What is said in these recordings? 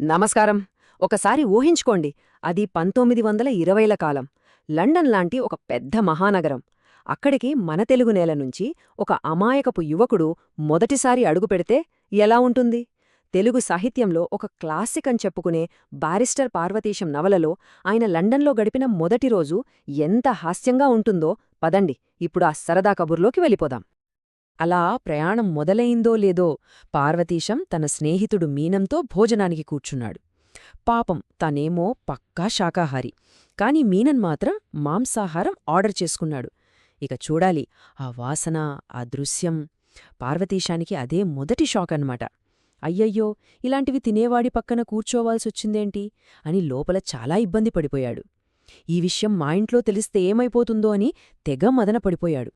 నమస్కారం. ఒకసారి ఊహించుకోండి. అది పంతొమ్మిది వందల ఇరవైల కాలం. లండన్ లాంటి ఒక పెద్ద మహానగరం. అక్కడికి మన తెలుగు నేల నుంచి ఒక అమాయకపు యువకుడు మొదటిసారి అడుగుపెడితే ఎలా ఉంటుంది? తెలుగు సాహిత్యంలో ఒక క్లాసిక్ అని చెప్పుకునే బారిస్టర్ పార్వతీశం నవలలో ఆయన లండన్లో గడిపిన మొదటి రోజు ఎంత హాస్యంగా ఉంటుందో పదండి. ఇప్పుడు ఆ సరదా కబుర్లోకి వెళ్ళిపోదాం. అలా ప్రయాణం మొదలైందో లేదో పార్వతీశం తన స్నేహితుడు మీనంతో భోజనానికి కూర్చున్నాడు. పాపం తనేమో పక్కా శాకాహారి కాని మీనన్ మాత్రం మాంసాహారం ఆర్డర్ చేసుకున్నాడు. ఇక చూడాలి ఆ వాసన ఆ దృశ్యం. పార్వతీశానికి అదే మొదటి షాక్ అన్నమాట. అయ్యయ్యో ఇలాంటివి తినేవాడి పక్కన కూర్చోవాల్సొచ్చిందేంటి? అని లోపల చాలా ఇబ్బంది పడిపోయాడు. ఈ విషయం మా ఇంట్లో తెలిస్తే ఏమైపోతుందో అని తెగ మదన పడిపోయాడు.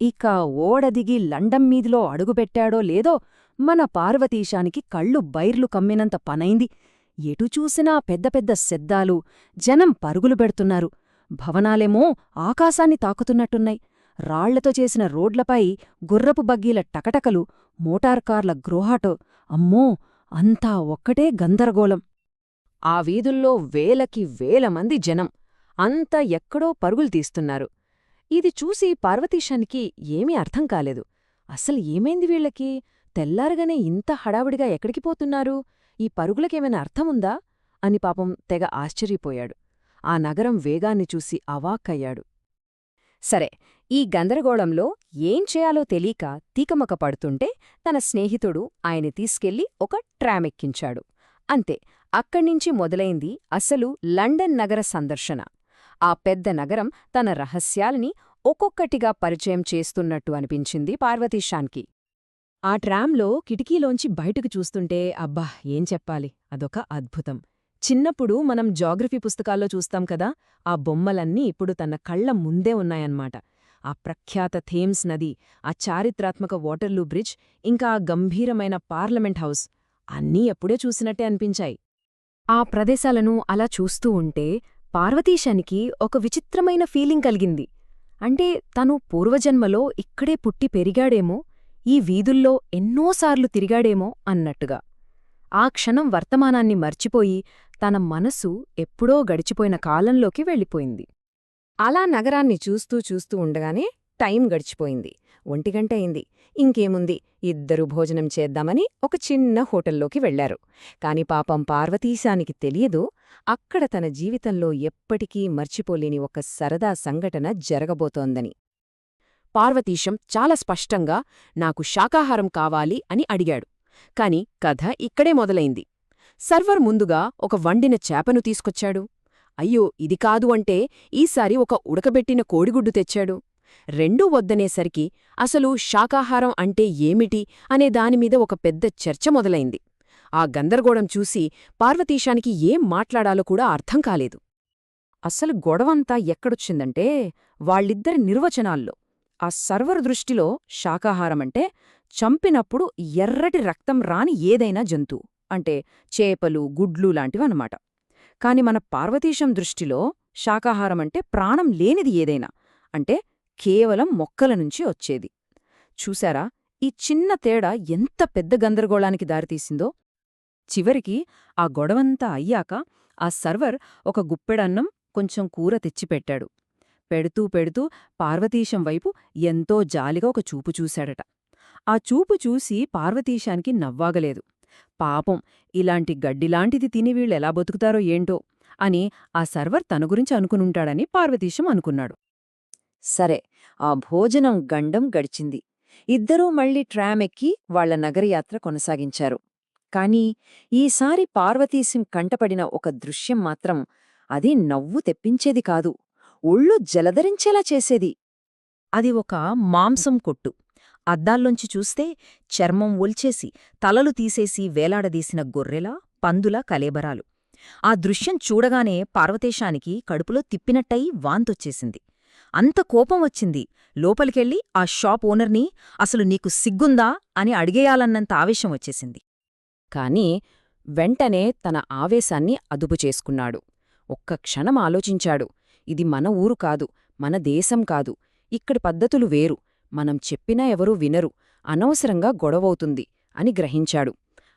ఇక ఓడదిగి లండం మీదిలో అడుగుపెట్టాడో లేదో మన పార్వతీశానికి కళ్ళు బైర్లు కమ్మినంత పనైంది. ఎటు చూసినా పెద్ద పెద్ద శబ్దాలు జనం పరుగులు పెడుతున్నారు. భవనాలేమో ఆకాశాన్ని తాకుతున్నట్టున్నాయి. రాళ్ళతో చేసిన రోడ్లపై గుర్రపు బగ్గీల టకటకలు మోటార్కార్ల గ్రోహాటో అమ్మో! అంతా ఒక్కటే గందరగోళం. ఆ వీధుల్లో వేలకి వేల మంది జనం. అంతా ఎక్కడో పరుగులు తీస్తున్నారు. ఇది చూసి పార్వతీశానికి ఏమీ అర్థం కాలేదు. అసలు ఏమైంది వీళ్ళకి? తెల్లారగానే ఇంత హడావిడిగా ఎక్కడికి పోతున్నారు? ఈ పరుగులకేమైనా అర్థముందా? అని పాపం తెగ ఆశ్చర్యపోయాడు. ఆ నగరం వేగాన్ని చూసి అవాక్కయ్యాడు. సరే ఈ గందరగోళంలో ఏం చేయాలో తెలియక తీకమక పడుతుంటే తన స్నేహితుడు ఆయన తీసుకెళ్ళి ఒక ట్రామెక్కించాడు. అంతే అక్కడ్నించి మొదలైంది అసలు లండన్ నగర సందర్శన. ఆ పెద్ద నగరం తన రహస్యాల్ని ఒక్కొక్కటిగా పరిచయం చేస్తున్నట్టు అనిపించింది పార్వతీశాన్కి. ఆ ట్రామ్లో కిటికీలోంచి బయటకు చూస్తుంటే అబ్బా ఏం చెప్పాలి? అదొక అద్భుతం. చిన్నప్పుడు మనం జాగ్రఫీ పుస్తకాల్లో చూస్తాం కదా ఆ బొమ్మలన్నీ ఇప్పుడు తన కళ్ళ ముందే ఉన్నాయన్నమాట. ఆ ప్రఖ్యాత థేమ్స్ నది ఆ చారిత్రాత్మక వాటర్లూ బ్రిడ్జ్ ఇంకా ఆ గంభీరమైన పార్లమెంట్ హౌస్ అన్నీ ఎప్పుడే చూసినట్టే అనిపించాయి. ఆ ప్రదేశాలను అలా చూస్తూ ఉంటే పార్వతీశానికి ఒక విచిత్రమైన ఫీలింగ్ కలిగింది. అంటే తను పూర్వజన్మలో ఇక్కడే పుట్టి పెరిగాడేమో ఈ వీధుల్లో ఎన్నోసార్లు తిరిగాడేమో అన్నట్టుగా. ఆ క్షణం వర్తమానాన్ని మర్చిపోయి తన మనసు ఎప్పుడో గడిచిపోయిన కాలంలోకి వెళ్ళిపోయింది. అలా నగరాన్ని చూస్తూ చూస్తూ ఉండగానే టైం గడిచిపోయింది. ఒంటిగంట అయింది. ఇంకేముంది? ఇద్దరు భోజనం చేద్దామని ఒక చిన్న హోటల్లోకి వెళ్ళారు కాని పాపం పార్వతీశానికి తెలియదు అక్కడ తన జీవితంలో ఎప్పటికీ మర్చిపోలేని ఒక సరదా సంఘటన జరగబోతోందని. పార్వతీశం చాలా స్పష్టంగా నాకు శాకాహారం కావాలి అని అడిగాడు. కాని కథ ఇక్కడే మొదలైంది. సర్వర్ ముందుగా ఒక వండిన చేపను తీసుకొచ్చాడు. అయ్యో ఇది కాదు అంటే ఈసారి ఒక ఉడకబెట్టిన కోడిగుడ్డు తెచ్చాడు. రెండూ వద్దనేసరికి అసలు శాకాహారం అంటే ఏమిటి అనే దానిమీద ఒక పెద్ద చర్చ మొదలైంది. ఆ గందరగోళం చూసి పార్వతీశానికి ఏం మాట్లాడాలో కూడా అర్థం కాలేదు. అసలు గొడవంతా ఎక్కడొచ్చిందంటే వాళ్ళిద్దరి నిర్వచనాల్లో. ఆ సర్వర్ దృష్టిలో శాకాహారమంటే చంపినప్పుడు ఎర్రటి రక్తం రాని ఏదైనా జంతువు అంటే చేపలు గుడ్లు లాంటివన్నమాట. కాని మన పార్వతీశం దృష్టిలో శాకాహారమంటే ప్రాణం లేనిది ఏదైనా అంటే కేవలం మొక్కల నుంచి వచ్చేది. చూశారా? ఈ చిన్న తేడా ఎంత పెద్ద గందరగోళానికి దారితీసిందో? చివరికి ఆ గొడవంతా అయ్యాక ఆ సర్వర్ ఒక గుప్పెడన్నం కొంచెం కూర తెచ్చిపెట్టాడు. పెడుతూ పెడుతూ పార్వతీశం వైపు ఎంతో జాలిగా ఒక చూపు చూశాడట. ఆ చూపు చూసి పార్వతీశానికి నవ్వాగలేదు. పాపం ఇలాంటి గడ్డిలాంటిది తిని వీళ్ళెలా బతుకుతారో ఏంటో అని ఆ సర్వర్ తన గురించి అనుకునుంటాడని పార్వతీశం అనుకున్నాడు. సరే ఆ భోజనం గండం గడిచింది. ఇద్దరూ మళ్ళీ ట్రామెక్కి వాళ్ళ నగరయాత్ర కొనసాగించారు. కాని ఈసారి పార్వతీసిం కంటపడిన ఒక దృశ్యం మాత్రం అది నవ్వు తెప్పించేది కాదు. ఒళ్ళు జలధరించేలా చేసేది. అది ఒక మాంసం కొట్టు. అద్దాల్లోంచి చూస్తే చర్మం ఒల్చేసి తలలు తీసేసి వేలాడదీసిన గొర్రెల పందుల కలేబరాలు. ఆ దృశ్యం చూడగానే పార్వతేశానికి కడుపులో తిప్పినట్టయి వాంతొచ్చేసింది. అంత కోపం వచ్చింది. లోపలికెళ్ళి ఆ షాప్ ఓనర్ని అసలు నీకు సిగ్గుందా అని అడిగేయాలన్నంత ఆవేశం వచ్చేసింది. కాని వెంటనే తన ఆవేశాన్ని అదుపు చేసుకున్నాడు. ఒక్క క్షణం ఆలోచించాడు. ఇది మన ఊరు కాదు మన దేశం కాదు. ఇక్కడి పద్ధతులు వేరు. మనం చెప్పినా ఎవరూ వినరు. అనవసరంగా గొడవవుతుంది అని గ్రహించాడు.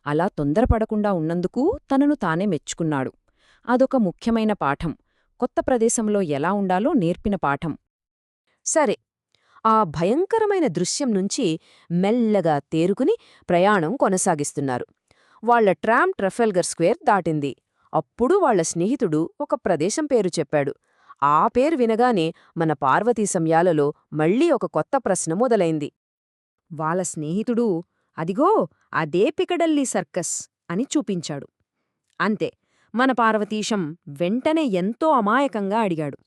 అలా తొందరపడకుండా ఉన్నందుకు తనను తానే మెచ్చుకున్నాడు. అదొక ముఖ్యమైన పాఠం. కొత్త ప్రదేశంలో ఎలా ఉండాలో నేర్పిన పాఠం. సరే. ఆ భయంకరమైన దృశ్యం నుంచి మెల్లగా తేరుకుని ప్రయాణం కొనసాగిస్తున్నారు. వాళ్ళ ట్రామ్ ట్రఫెల్గర్ స్క్వేర్ దాటింది. అప్పుడు వాళ్ళ స్నేహితుడు ఒక ప్రదేశం పేరు చెప్పాడు. ఆ పేరు వినగానే మన పార్వతీ సమయాలలో మళ్ళీ ఒక కొత్త ప్రశ్న మొదలైంది. వాళ్ళ స్నేహితుడు అదిగో అదే పికడల్లీ సర్కస్ అని చూపించాడు. అంతే. మన పార్వతీశం వెంటనే ఎంతో అమాయకంగా అడిగాడు.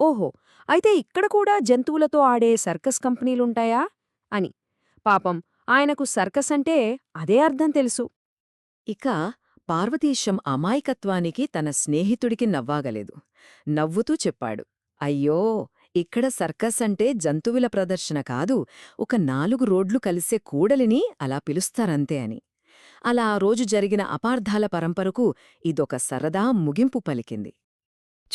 ఓహో అయితే ఇక్కడ కూడా జంతువులతో ఆడే సర్కస్ కంపెనీలుంటాయా? అని. పాపం ఆయనకు సర్కస్ అంటే అదే అర్థం తెలుసు. ఇక పార్వతీశం అమాయకత్వానికి తన స్నేహితుడికి నవ్వాగలేదు. నవ్వుతూ చెప్పాడు అయ్యో ఇక్కడ సర్కస్ అంటే జంతువుల ప్రదర్శన కాదు ఒక నాలుగు రోడ్లు కలిసే కూడలిని అలా పిలుస్తారంతే అని. అలా ఆ రోజు జరిగిన అపార్థాల పరంపరకు ఇదొక సరదా ముగింపు పలికింది.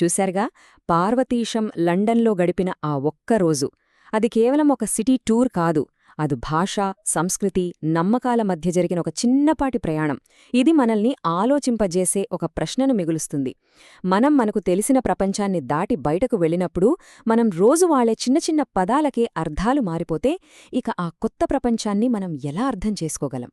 చూశారుగా? పార్వతీశం లండన్లో గడిపిన ఆ ఒక్క రోజు. అది కేవలం ఒక సిటీ టూర్ కాదు. అది భాష సంస్కృతి నమ్మకాల మధ్య జరిగిన ఒక చిన్నపాటి ప్రయాణం. ఇది మనల్ని ఆలోచింపజేసే ఒక ప్రశ్నను మిగులుస్తుంది. మనం మనకు తెలిసిన ప్రపంచాన్ని దాటి బయటకు వెళ్ళినప్పుడు మనం రోజు వాళ్ళే చిన్న చిన్న పదాలకే అర్థాలు మారిపోతే ఇక ఆ కొత్త ప్రపంచాన్ని మనం ఎలా అర్థం చేసుకోగలం?